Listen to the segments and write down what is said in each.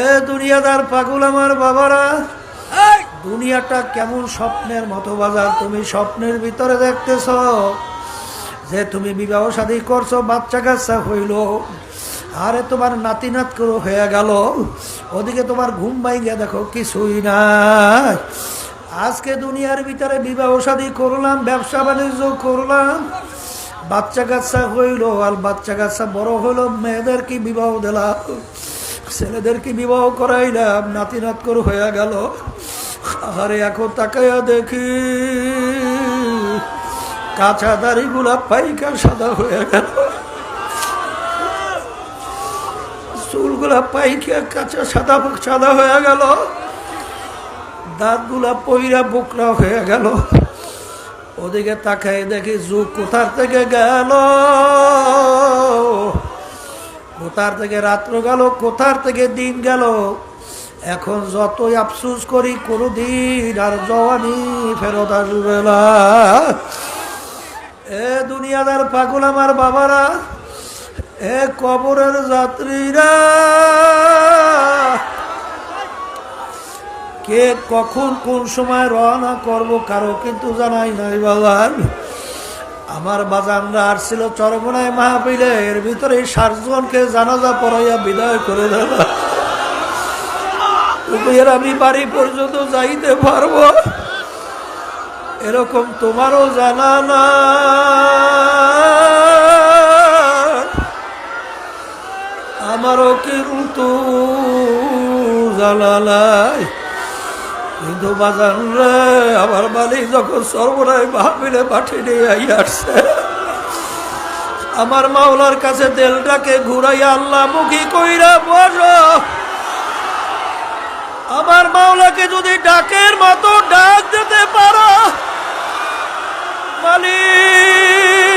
এ দুনিয়াদার পাগল আমার বাবারা। দুনিয়াটা কেমন স্বপ্নের মতো বাজার তুমি স্বপ্নের ভিতরে দেখতেছ যে তুমি বিবাহ শাদী করছ বাচ্চা কাচ্চা হইল আরে তোমার নাতি নাত করে হয়ে গেল ওদিকে তোমার ঘুম ভাইগিয়া দেখো কিছুই নাই। আজকে দুনিয়ার ভিতরে বিবাহ শাদী করলাম ব্যবসা বাণিজ্য করলাম বাচ্চা কাচ্চা হইল, আর বাচ্চা কাচ্চা বড় হইল মেয়েদের কি বিবাহ দিলাম, ছেলেদেরকে বিবাহ করাইলাম নাতি নাত করে হয়ে গেল। আরে এখন তাকাইয়া দেখি কাঁচা দাড়িগুলা পাইকা সাদা হয়ে গেল। চুলগুলা পাইকা কাঁচা সাদা সাদা হয়ে গেল। দাঁতগুলা পইরা বুকরা হয়ে গেল। ওদিকে তাকাই দেখি যুগ কোথার থেকে গেল? কোথার থেকে রাত্র গেল? কোথার থেকে দিন গেল? এখন যতই আফসুস করি কোনো দিন আর জওয়ানি ফেরত আসবে না। এ দুনিয়াদার পাগল আমার বাবারা, এ কবরের যাত্রীরা। কে কখন কোন সময় রওনা করব কারও কিন্তু জানাই নাই বাবার আমার বাজানরা আসছিল চরমনায় মাহফিলে, এর ভিতরে সাতজনকে জানাজা পড়াইয়া বিদায় করে দেব। আমি বাড়ি পর্যন্ত যাইতে পারব। এরকম তোমারও জানা না আমারও কিন্তু জানা নাই। কিন্তু বাজান রে, আমার মালিক যখন সর্বনায় মাহফিলে পাঠিয়ে নিয়ে আসছে, আমার মাওলার কাছে তেলটাকে ঘুরাইয়া আল্লাহ মুখী কইরা বস। আমার মাওলাকে যদি ডাকের মতো ডাক দিতে পারো, মালিক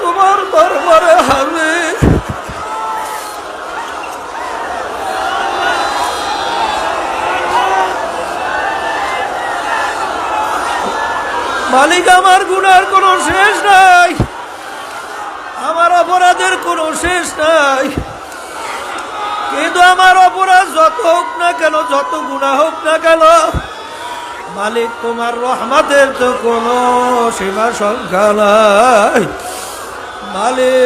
তোমার দরবারে হাজির মালিক আমার গুনার কোনো শেষ নাই। আমার অপরাধের কোনো শেষ নাই। কিন্তু আমার অপরাধ যত হোক না কেন, যত গুণা হোক না কেন, মালিক তোমার রহমাতের তো কোনো সীমা সংখ্যা নাই। মালিক,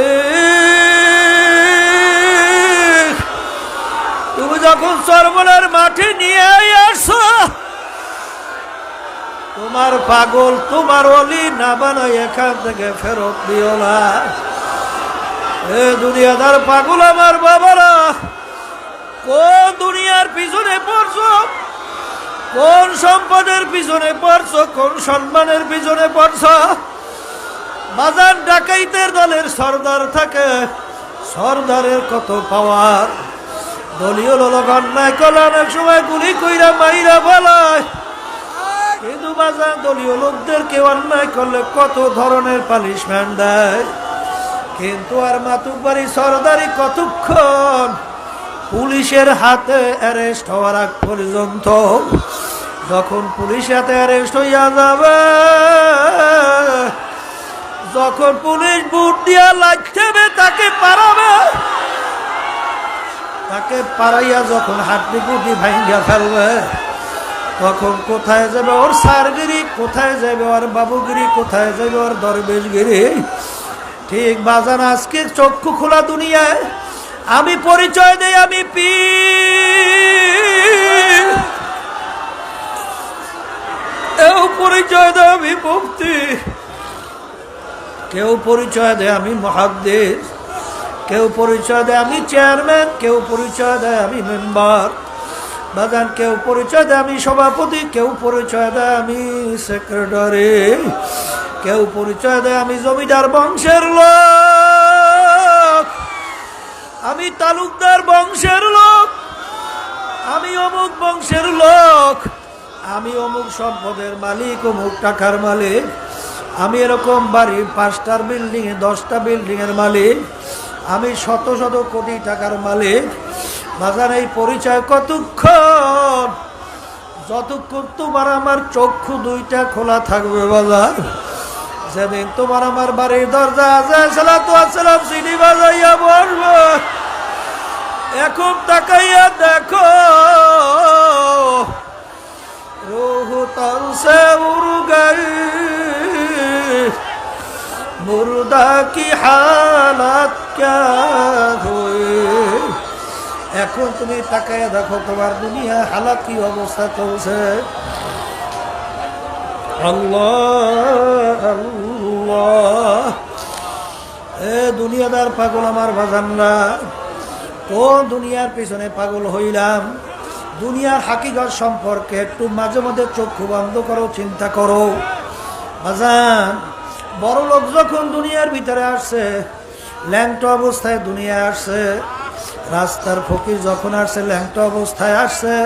তুমি যখন সর্বনার মাঠে নিয়ে আসো তোমার পাগল, তোমার অলি না বানাই এখান থেকে ফেরত দিও না। এ দুনিয়াদার পাগল আমার বাবারা, কোন দুনিয়ার পিছনে পড়ছো? কোন সম্পদের পিছনে পড়ছো? কোন সম্মানের পিছনে পড়ছ? বাজার ডাকাইতের দলের সর্দার থাকে, সর্দারের কত পাওয়ার? দলীয় লোক অন্যায় করলে অনেক সময় গুলি কইরা মাইরা বলায় কিন্তু বাজার দলীয় লোকদেরকে অন্যায় করলে কত ধরনের পানিশমেন্ট দেয়? কিন্তু আর মাতুকবাড়ি সরদারি কতক্ষণ পুলিশের হাতে অ্যারেস্ট হওয়ার আগ পর্যন্ত যখন পুলিশ হাতে অ্যারেস্ট হইয়া যাবে, যখন পুলিশ বুট দিয়া লাগতে তাকে পারাবে। তাকে পারাইয়া যখন হাড্ডি গুটি ভাঙ্গা ফেলবে তখন কোথায় যাবে ওর সারগিরি, কোথায় যাবে ওর বাবুগিরি, কোথায় যাবে ওর দরবেশগিরি? ঠিক বাজান, আজকে চক্ষু খোলা দুনিয়ায়। আমি পরিচয় দেই, আমি পি কেউ পরিচয় দেয়, আমি কেউ পরিচয় দেয়, আমি মহাদ্দেশ কেউ পরিচয় দেয়, আমি চেয়ারম্যান। কেউ পরিচয় দেয়, আমি মেম্বার। বাগান কেউ পরিচয় দেয় আমি সভাপতি, কেউ পরিচয় দেয় আমি সেক্রেটারি, কেউ পরিচয় দেয় আমি জমিদার বংশের লোক। আমি তালুকদার বংশের লোক। আমি অমুক বংশের লোক। আমি অমুক সম্পদের মালিক, অমুক টাকার মালিক। আমি এরকম বাড়ি, পাঁচটার বিল্ডিং এ দশটা বিল্ডিং এর মালিক। আমি শত শত কোটি টাকার মালিক। বাজার এই পরিচয় কতক্ষণ? যতক্ষণ তোমার আমার চক্ষু দুইটা খোলা থাকবে বাজার সেদিন তোমার আমার বাড়ির দরজা আছে তো আসলাম বাজাইয়া বলব এখন তাকাইয়া দেখো, রোহু তানসে উরুগাই, মুর্দা কি হালাত ক্যা হয়ে এখন তুমি তাকায় দেখো, তোমার দুনিয়া হালাত কি অবস্থা চলছে। এ দুনিয়াদার পাগল আমার বাজানরা কোন দুনিয়ার পিছনে পাগল হইলাম। দুনিয়ার হাকিগত সম্পর্কে একটু মাঝে মাঝে চক্ষু বন্ধ করো, চিন্তা করো। বাজান বড় লোক যখন দুনিয়ার ভিতরে আসছে, ল্যাংটো অবস্থায় দুনিয়া আসছে। রাস্তার ফকির যখন আসছে, ল্যাংটো অবস্থায় আসছে,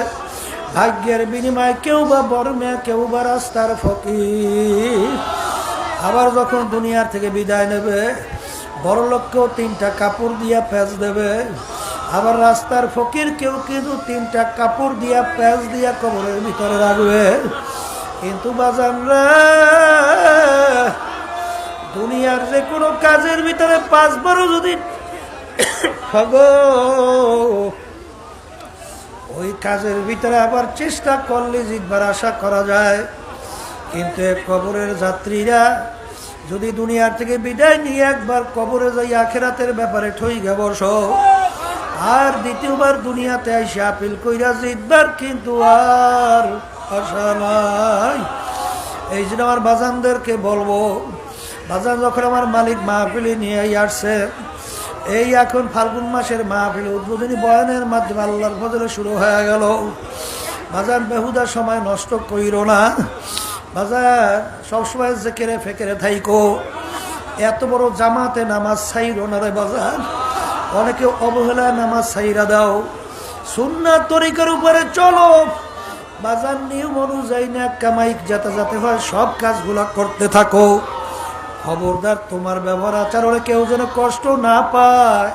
ভাগ্যের বিনিময়ে কেউ বা বড় মেয়ে কেউ বা রাস্তার ফকির। আবার যখন দুনিয়ার থেকে বিদায় নেবে বড় লোককেও তিনটা কাপড় দিয়া প্যাচ দেবে। আবার রাস্তার ফকির কেউ কিন্তু তিনটা কাপড় দিয়া প্যাচ দিয়া কবরের ভিতরে রাখবে। কিন্তু বাজানরা দুনিয়ার যে কোনো কাজের ভিতরে পাঁচবারও যদি ওই কাজের ভিতরে আবার চেষ্টা করলে জিতবার আশা করা যায়। কিন্তু কবরের যাত্রীরা যদি দুনিয়ার থেকে বিদায় নিয়ে একবার কবরে যাই, আখেরাতের ব্যাপারে ঠই বস। আর দ্বিতীয়বার দুনিয়াতে আইসে আপিল কইরা জিতবার কিন্তু আর আশা নাই। এই জন্য আমার বাজানদেরকে বলব, বাজান যখন আমার মালিক মাহফিলে নিয়ে আসছে এই এখন ফাল্গুন মাসের মাহফিল উদ্বোধনী বয়ানের মাধ্যমে আল্লাহর ফজলে শুরু হয়ে গেল। বাজার বেহুদা সময় নষ্ট কইর না। বাজার সবসময় জেকেরে ফেকেরে থাইকো। এত বড় জামাতে নামাজ সাইরো না রে বাজার অনেকে অবহেলা নামাজ সাইরা দাও। সুন্না তরিকার উপরে চলো। বাজার নিয়ম অনুযায়ী না কামাইক যাতে যাতে হয়, সব কাজগুলা করতে থাকো। খবরদার, তোমার ব্যবহার আচরণে কেউ যেন কষ্ট না পায়।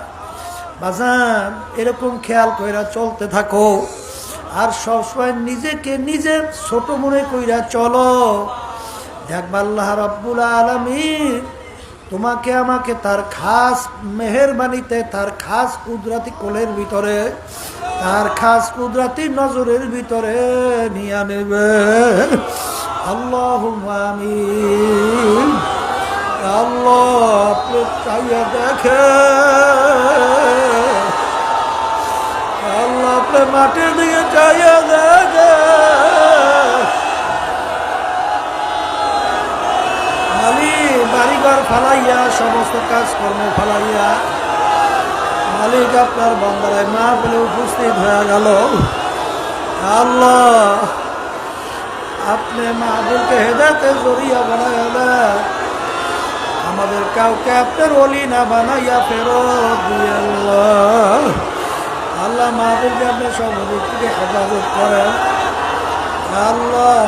বাজান, এরকম খেয়াল কইরা চলতে থাকো। আর সবসময় নিজেকে নিজে ছোট মনে কইরা চলো। দেখবা আল্লাহ রব্বুল আলমিন তোমাকে, আমাকে তার খাস মেহরবানিতে, তার খাস কুদরাতি কোলের ভিতরে, তার খাস কুদরাতি নজরের ভিতরে নিয়ে নেবে আল্লাহ আল্লাহ, আপনি চাইয়া দেখে আল্লাহ আপনি মাটির দিকে চাইয়া দেখে মালিক বাড়িঘর ফালাইয়া, সমস্ত কাজকর্ম ফালাইয়া, মালিক আপনার বন্দারায় মা বলে উপস্থিত হয়ে গেল। আল্লাহ, আপনি মাহবুলকে হেদাতে জড়িয়া বানায় আমাদের কাউকে আপনার অলি না বানাইয়া ফেরত আল্লাহ। আল্লাহ মাহবুবকে আপনি সর্বদিক হেফাজত করেন। আল্লাহ,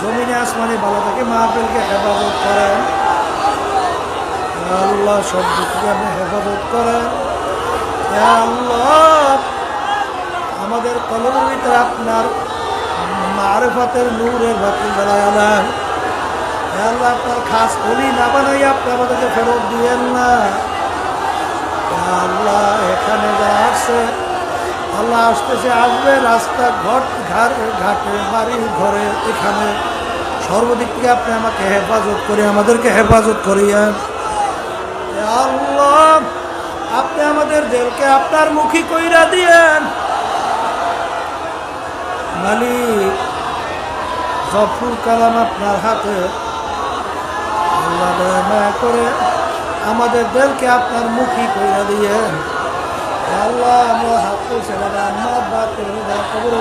জমিনে আসমানি ভালো থাকে মাহফিলকে হেফাজত করেন। আল্লাহ, সব দিক আপনি হেফাজত করেন। আল্লাহ, আমাদের কলমের ভিতরে আপনার মারফতের নূরের বাতি জ্বালায় দেন আল্লাহ আপনার খাস অলি না বানাই আপনি আমাদেরকে ফেরত দিয়েন না। আল্লাহ এখানে যা আসছে, আল্লাহ আসতেছে, আসবে রাস্তা ঘট, ঘাট ঘাটে বাড়ি, ঘরে, এখানে। সর্বদিক থেকে আপনি আমাকে হেফাজত করে, আমাদেরকে হেফাজত করিয়েন। আল্লাহ, আপনি আমাদের দেলকে আপনার মুখী কইরা দিয়েন। মালিক, জফুর কালাম আপনার হাতে আল্লাহ দয়া করে আমাদের দেলকে আপনার মুখী কইরা দিয়ে। আল্লাহ, আমরা হাত বাবা আমার বা কবর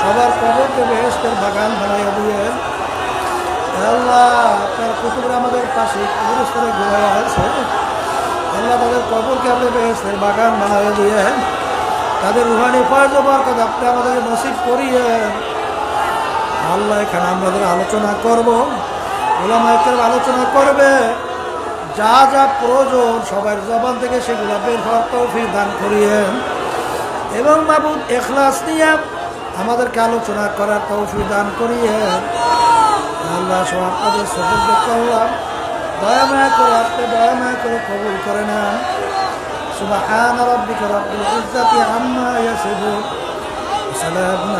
সবার কবরকে বেহেস্তের বাগান বানাইয়া দিয়ে। আল্লাহ, আপনার কুতুবের আমাদের পাশে কবরস্থানে ঘুরে আছে। আল্লাহ তাদের কবরকে আপনি বেহেস্তের বাগান বানাইয়া দিয়ে। তাদের রুহানি ফয়জ বরকত আপনি আমাদেরকে নসিব করিয়ে আল্লাহ এখানে আমাদের আলোচনা করব। ওলামাইকের আলোচনা করবে। যা যা প্রয়োজন, সবার জবান থেকে সেগুলো বের হওয়ার তৌফিক দান করিয়েন। এবং মাবুদ, এখলাস নিয়ে আমাদেরকে আলোচনা করার তৌফিক দান করিয়েন। আল্লাহ সব আপনাদের সফল করলাম। দয়া মায়া করে আপনি দয়া মায়া করে কবুল করে নেন। সুবহান রাব্বিকা রাব্বিল ইজ্জাতি আম্মা ইয়াসিফুন। সালামুন